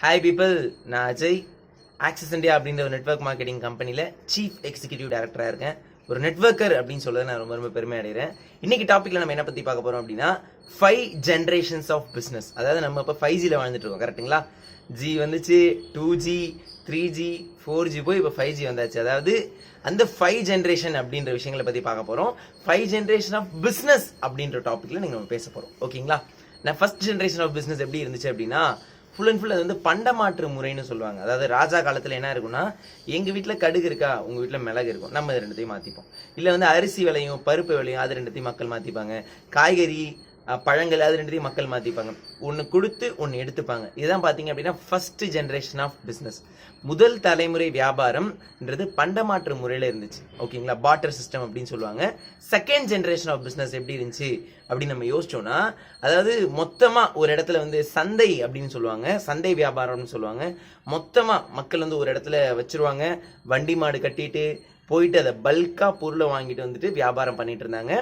Hi people நான் Ajay. Axis India அப்படின்ற ஒரு நெட்வொர்க் மார்க்கெட்டிங் கம்பெனியில் சீஃப் எக்ஸிக்யூட்டிவ் டைரக்டராக இருக்கேன். ஒரு நெட்வொர்க்கர் அப்படின்னு சொல்ல நான் ரொம்ப ரொம்ப பெருமை அடைகிறேன். இன்னைக்கு டாப்பிக்கில் நம்ம என்ன பற்றி பார்க்க போகிறோம் அப்படின்னா ஃபைவ் ஜென்ரேஷன்ஸ் ஆஃப் பிஸ்னஸ் அதாவது நம்ம இப்போ ஃபைவ் ஜியில் வாழ்ந்துட்டு இருக்கோம் கரெக்ட்டுங்களா ஜி வந்துச்சு two G three G four G போய் இப்போ ஃபைவ் ஜி வந்தாச்சு. அதாவது அந்த ஃபைவ் ஜென்ரேஷன் அப்படின்ற விஷயங்களை பற்றி பார்க்க போகிறோம் ஃபைவ் ஜென்ரேஷன் ஆஃப் பிஸ்னஸ் அப்படின்ற டாப்பிக்கில் நீங்கள் நம்ம பேச போகிறோம் ஓகேங்களா நான் ஃபர்ஸ்ட் ஜென்ரேஷன் ஆஃப் பிஸ்னஸ் எப்படி இருந்துச்சு அப்படின்னா ஃபுல் அண்ட் ஃபுல் அது வந்து பண்டமாற்று முறைன்னு சொல்லுவாங்க. அதாவது ராஜா காலத்தில் என்ன இருக்கும்னா எங்கள் வீட்டில் கடுகு இருக்கா உங்கள் வீட்டில் மிளகு இருக்கும். நம்ம இது ரெண்டுத்தையும் மாற்றிப்போம் இல்லை வந்து அரிசி விலையும் பருப்பு விலையும் அது ரெண்டுத்தையும் மக்கள் மாற்றிப்பாங்க காய்கறி பழங்கள் அது ரெண்டுத்தையும் மக்கள் மாற்றிப்பாங்க ஒன்று கொடுத்து ஒன்று எடுத்துப்பாங்க. இதுதான் பார்த்தீங்க அப்படின்னா ஃபர்ஸ்ட் ஜென்ரேஷன் ஆஃப் பிஸ்னஸ் முதல் தலைமுறை வியாபாரம்ன்றது பண்டமாற்று முறையில் இருந்துச்சு. ஓகேங்களா? பாட்டர் சிஸ்டம் அப்படின்னு சொல்லுவாங்க. செகண்ட் ஜென்ரேஷன் ஆஃப் பிஸ்னஸ் எப்படி இருந்துச்சு அப்படின்னு நம்ம யோசிச்சோம்னா அதாவது மொத்தமாக ஒரு இடத்துல வந்து சந்தை அப்படின்னு சொல்லுவாங்க. சந்தை வியாபாரம்னு சொல்லுவாங்க. மொத்தமாக மக்கள் வந்து ஒரு இடத்துல வச்சிருவாங்க. வண்டி மாடு கட்டிட்டு போயிட்டு அதை பல்காக பொருளை வாங்கிட்டு வந்துட்டு வியாபாரம் பண்ணிட்டு இருந்தாங்க.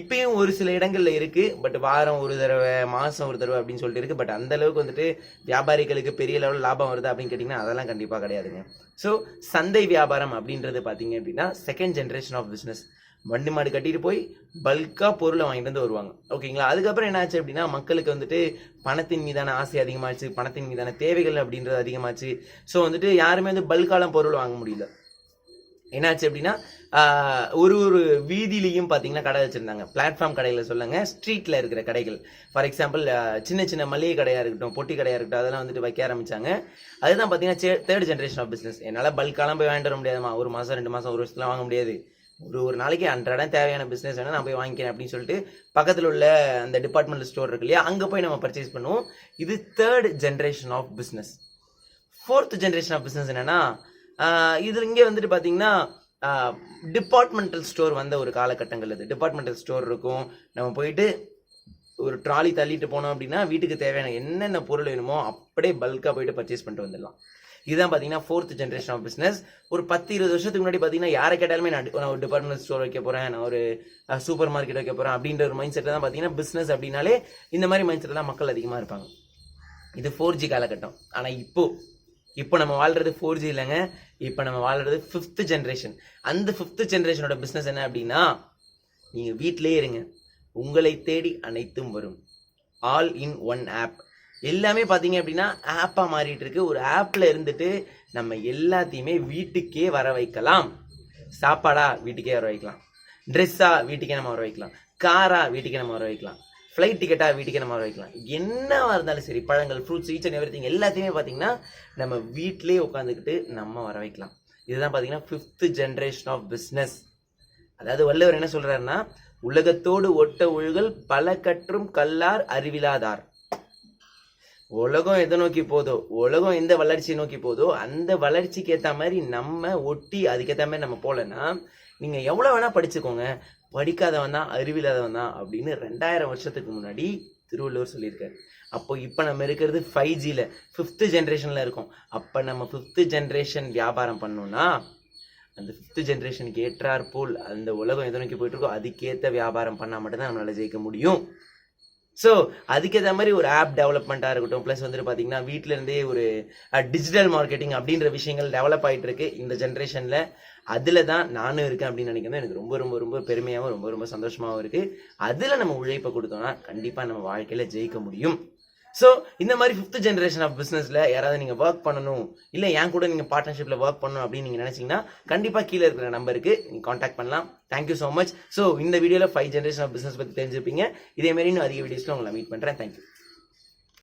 இப்பயும் ஒரு சில இடங்களில் இருக்குது பட் வாரம் ஒரு தடவை மாதம் ஒரு தடவை அப்படின்னு சொல்லிட்டு இருக்குது பட் அந்த அளவுக்கு வந்துட்டு வியாபாரிகளுக்கு பெரிய லெவலில் லாபம் வருதா அப்படின்னு கேட்டிங்கன்னா அதெல்லாம் கண்டிப்பாக கிடையாதுங்க. ஸோ சந்தை வியாபாரம் அப்படின்றது பார்த்தீங்க அப்படின்னா செகண்ட் ஜென்ரேஷன் ஆஃப் பிஸ்னஸ் வண்டி மாடு கட்டிட்டு போய் பல்காக பொருளை வாங்கிட்டு வந்து வருவாங்க. ஓகேங்களா அதுக்கப்புறம் என்னாச்சு அப்படின்னா மக்களுக்கு வந்துட்டு பணத்தின் மீதான ஆசை அதிகமாச்சு. பணத்தின் மீதான தேவைகள் அப்படின்றது அதிகமாச்சு. ஸோ வந்துட்டு யாருமே வந்து பல்காலம் பொருள் வாங்க முடியல. என்னாச்சு அப்படின்னா ஒரு ஒரு வீதியிலையும் பார்த்தீங்கன்னா கடை வச்சுருந்தாங்க. பிளாட்ஃபார்ம் கடையில் சொல்லுங்க. ஸ்ட்ரீட்டில் இருக்கிற கடைகள். ஃபார் எக்ஸாம்பிள் சின்ன சின்ன மளிகை கடையாக இருக்கட்டும் பொட்டி கடையாக இருக்கட்டும் அதெல்லாம் வந்துட்டு வைக்க ஆரம்பிச்சாங்க. அதுதான் பார்த்தீங்கன்னா தேர்ட் ஜென்ரேஷன் ஆஃப் பிஸ்னஸ் என்னால் பல்காலாம் போய் வாங்கிட்டு வர முடியாதுமா ஒரு மாதம் ரெண்டு மாதம் ஒரு வருஷத்துலாம் வாங்க முடியாது. ஒரு ஒரு நாளைக்கு அன்றாடம் தேவையான பிஸ்னஸ் வேணால் நான் போய் வாங்கிக்கிறேன் அப்படின்னு சொல்லிட்டு பக்கத்தில் உள்ள அந்த டிபார்ட்மெண்டல் ஸ்டோர் இருக்கு இல்லையா அங்கே போய் நம்ம பர்ச்சேஸ் பண்ணுவோம். இது third generation of business fourth generation of business என்னென்னா ஆஹ் இதுல இங்கே வந்துட்டு பார்த்தீங்கன்னா டிபார்ட்மெண்டல் ஸ்டோர் வந்த ஒரு காலகட்டங்கள் இது டிபார்ட்மெண்டல் ஸ்டோர் இருக்கும். நம்ம போயிட்டு ஒரு ட்ராலி தள்ளிட்டு போனோம் அப்படின்னா வீட்டுக்கு தேவையான என்னென்ன பொருள் வேணுமோ அப்படியே பல்காக போயிட்டு பர்ச்சேஸ் பண்ணிட்டு வந்துடலாம். இதுதான் பார்த்தீங்கன்னா ஃபோர்த் ஜென்ரேஷன் ஆஃப் பிஸ்னஸ் ஒரு பத்து இருபது வருஷத்துக்கு முன்னாடி பார்த்தீங்கன்னா யாரை கேட்டாலுமே நான் நான் ஒரு டிபார்ட்மெண்ட் ஸ்டோர் வைக்க போகிறேன் நான் ஒரு சூப்பர் மார்க்கெட் வைக்க போகிறேன் அப்படின்ற ஒரு மைண்ட் செட்டில் தான் பார்த்தீங்கன்னா பிஸ்னஸ் அப்படின்னாலே இந்த மாதிரி மைண்ட் செட்டில் தான் மக்கள் அதிகமாக இருப்பாங்க. இது ஃபோர் ஜி காலகட்டம். ஆனால் இப்போது இப்போ நம்ம வாழ்றது ஃபோர் ஜி இல்லைங்க. இப்போ நம்ம வாழ்றது ஃபிஃப்த்து ஜென்ரேஷன் அந்த ஃபிஃப்த்து ஜென்ரேஷனோட பிஸ்னஸ் என்ன அப்படின்னா நீங்கள் வீட்டிலேயே இருங்க. உங்களை தேடி அனைத்தும் வரும். ஆல் இன் ஒன் ஆப் எல்லாமே பார்த்தீங்க அப்படின்னா ஆப்பாக மாறிட்டு இருக்கு. ஒரு ஆப்பில் இருந்துட்டு நம்ம எல்லாத்தையுமே வீட்டுக்கே வர வைக்கலாம். சாப்பாடா வீட்டுக்கே வர வைக்கலாம். ட்ரெஸ்ஸாக வீட்டுக்கே நம்ம வர வைக்கலாம். காரா வீட்டுக்கே நம்ம வர வைக்கலாம். ஃப்ளைட் டிக்கெட்டாக வீட்டுக்கே நம்ம வர வைக்கலாம். என்னவாக இருந்தாலும் சரி பழங்கள் ஃப்ரூட்ஸ் ஈச் அண்ட் எவ்ரி எல்லாத்தையுமே பார்த்தீங்கன்னா நம்ம வீட்டிலேயே உட்காந்துக்கிட்டு நம்ம வர வைக்கலாம். இதுதான் பார்த்தீங்கன்னா ஃபிஃப்த் ஜென்ரேஷன் ஆஃப் பிஸ்னஸ் அதாவது வள்ளுவர் என்ன சொல்கிறாருன்னா உலகத்தோடு ஒட்ட ஒழுகல் பல கற்றும் கல்லார் அறிவிலாதார். உலகம் எதை நோக்கி போதோ உலகம் எந்த வளர்ச்சியை நோக்கி போதோ அந்த வளர்ச்சிக்கு ஏற்ற மாதிரி நம்ம ஒட்டி அதுக்கேற்ற மாதிரி நம்ம போகலன்னா நீங்கள் எவ்வளோ வேணால் படிச்சுக்கோங்க. படிக்காதவன் தான் அறிவில்லாதவன் தான் அப்படின்னு ரெண்டாயிரம் வருஷத்துக்கு முன்னாடி திருவள்ளுவர் சொல்லியிருக்காரு. அப்போ இப்போ நம்ம இருக்கிறது ஃபைவ் ஜியில் ஃபிஃப்த்து ஜென்ரேஷனில் இருக்கோம். அப்போ நம்ம ஃபிஃப்த்து ஜென்ரேஷன் வியாபாரம் பண்ணோம்னா அந்த ஃபிஃப்த்து ஜென்ரேஷனுக்கு ஏற்றாற்போல் அந்த உலகம் எதை நோக்கி போயிட்டுருக்கோ அதுக்கேற்ற வியாபாரம் பண்ணால் மட்டும்தான் நம்மளால் ஜெயிக்க முடியும். ஸோ அதுக்கேற்ற மாதிரி ஒரு ஆப் டெவலப்மெண்ட்டாக இருக்கட்டும். ப்ளஸ் வந்துட்டு பார்த்தீங்கன்னா வீட்டிலருந்தே ஒரு டிஜிட்டல் மார்க்கெட்டிங் அப்படின்ற விஷயங்கள் டெவலப் ஆகிட்டு இருக்கு இந்த ஜென்ரேஷனில் அதில் தான் நானும் இருக்கேன் அப்படின்னு நினைக்கிறது எனக்கு ரொம்ப ரொம்ப ரொம்ப பெருமையாகவும் ரொம்ப ரொம்ப சந்தோஷமாகவும் இருக்குது அதில் நம்ம உழைப்பை கொடுத்தோம்னா கண்டிப்பாக நம்ம வாழ்க்கையில் ஜெயிக்க முடியும். ஸோ இந்த மாதிரி ஃபிஃப்த் ஜென்ரேஷன் ஆஃப் பிஸ்னஸில் யாராவது நீங்கள் ஒர்க் பண்ணணும் இல்லை என் கூட நீங்கள் பார்ட்னர்ஷிப்பில் ஒர்க் பண்ணணும் அப்படின்னு நீங்கள் நினச்சிங்கன்னா கண்டிப்பாக கீழே இருக்கிற நம்பருக்கு நீங்கள் காண்டாக்ட் பண்ணலாம். தேங்க்யூ ஸோ மச் ஸோ இந்த வீடியோவில் ஃபைவ் ஜென்ரேஷன் ஆஃப் பிஸ்னஸ் பற்றி தெரிஞ்சிருப்பீங்க. இதே மாதிரி இன்னும் அதிக வீடியோஸில் உங்களை மீட் பண்ணுறேன் தேங்க்யூ